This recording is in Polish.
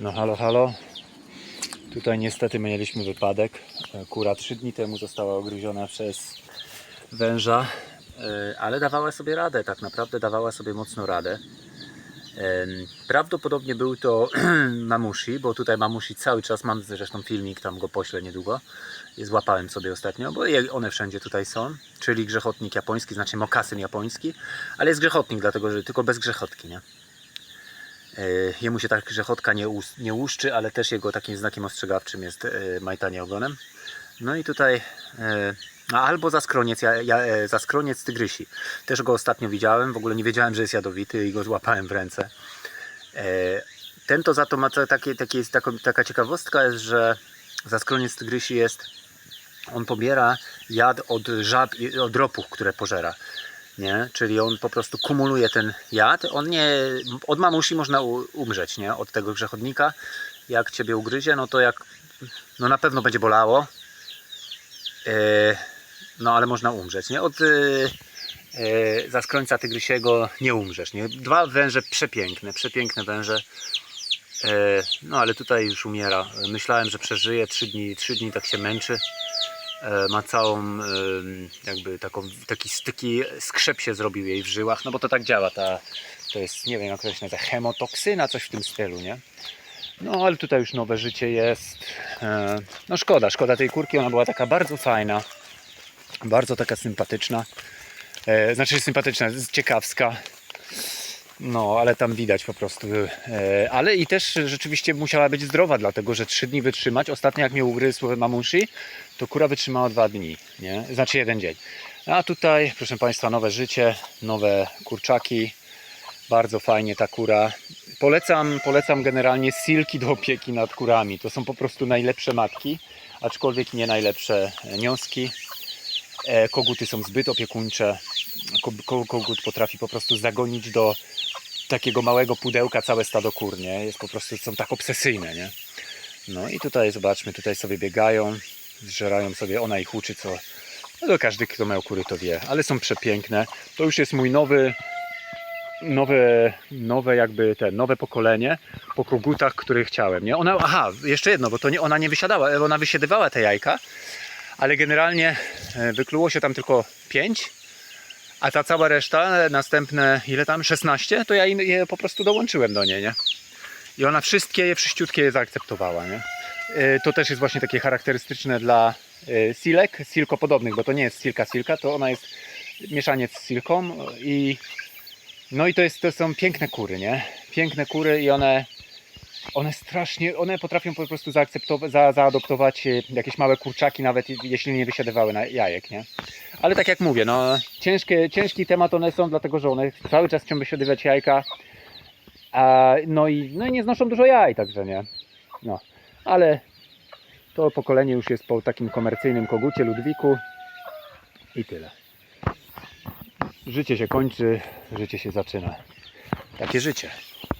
No halo, halo. Tutaj niestety mieliśmy wypadek. Kura trzy dni temu została ogryziona przez węża, e, ale dawała sobie radę, tak naprawdę dawała sobie mocno radę. Prawdopodobnie był to mamushi, bo tutaj mamushi cały czas, mam zresztą filmik, tam go poślę niedługo. Złapałem sobie ostatnio, bo one wszędzie tutaj są, czyli grzechotnik japoński, znaczy mokasyn japoński, ale jest grzechotnik, dlatego że tylko bez grzechotki, nie? E, Jemu się tak grzechotka nie, us- nie łuszczy, ale też jego takim znakiem ostrzegawczym jest e, majtanie ogonem. No i tutaj e, a albo zaskroniec, ja, ja, e, zaskroniec tygrysi. Też go ostatnio widziałem, w ogóle nie wiedziałem, że jest jadowity i go złapałem w ręce. Ten to za to ma takie, takie taka, taka ciekawostka jest, że zaskroniec tygrysi jest, on pobiera jad od żab od ropuch, które pożera nie? Czyli on po prostu kumuluje ten jad. On nie, od mamusi można umrzeć, nie? Od tego grzechodnika. Jak ciebie ugryzie, no to jak, no na pewno będzie bolało. E, no ale można umrzeć, nie? Od e, e, zaskrońca tygrysiego nie umrzesz, nie? Dwa węże przepiękne, przepiękne węże. No ale tutaj już umiera. Myślałem, że przeżyje. Trzy dni, trzy dni tak się męczy ma całą jakby taką, taki, taki skrzep się zrobił jej w żyłach, no bo to tak działa, ta, to jest, nie wiem jak to się nazywa, coś w tym stylu, nie? No ale tutaj już nowe życie jest, e, no szkoda, szkoda tej kurki, ona była taka bardzo fajna, bardzo taka sympatyczna, e, znaczy sympatyczna, ciekawska, no, ale tam widać po prostu. E, ale i też rzeczywiście musiała być zdrowa, dlatego że trzy dni wytrzymać. Ostatnio jak mnie ugryzł mamushi, to kura wytrzymała dwa dni, nie? Znaczy jeden dzień. A tutaj, proszę Państwa, nowe życie, nowe kurczaki. Bardzo fajnie ta kura. Polecam, polecam generalnie silki do opieki nad kurami. To są po prostu najlepsze matki, aczkolwiek nie najlepsze nioski. E, Koguty są zbyt opiekuńcze. Ko- ko- Kogut potrafi po prostu zagonić do takiego małego pudełka całe stado kur, nie? Jest po prostu, są tak obsesyjne, nie? No i tutaj zobaczmy, tutaj sobie biegają, zżerają sobie, ona ich uczy, co... No to każdy, kto miał kury, to wie, ale są przepiękne. To już jest mój nowy, nowe, nowe jakby te, nowe pokolenie po kogutach, które chciałem, nie? Ona, aha, jeszcze jedno, bo to nie, ona nie wysiadała, e, ona wysiadywała te jajka, ale generalnie e, wykluło się tam tylko 5, a ta cała reszta, następne, ile tam, 16, to ja je po prostu dołączyłem do niej, nie? I ona wszystkie, je wszyściutkie je zaakceptowała, nie? E, To też jest właśnie takie charakterystyczne dla e, silek, silkopodobnych, bo to nie jest silka silka, to ona jest mieszaniec z silką i no i to, jest, to są piękne kury, nie? Piękne kury i one one strasznie, one potrafią po prostu zaakceptować, za, zaadoptować e, jakieś małe kurczaki, nawet jeśli nie wysiadywały na jajek, nie? Ale tak jak mówię, no ciężkie, ciężki temat one są, dlatego że one cały czas chcą wysiadywać jajka, a, no, i, no i nie znoszą dużo jaj, także nie. No, ale to pokolenie już jest po takim komercyjnym kogucie Ludwiku i tyle. Życie się kończy, życie się zaczyna. Takie życie.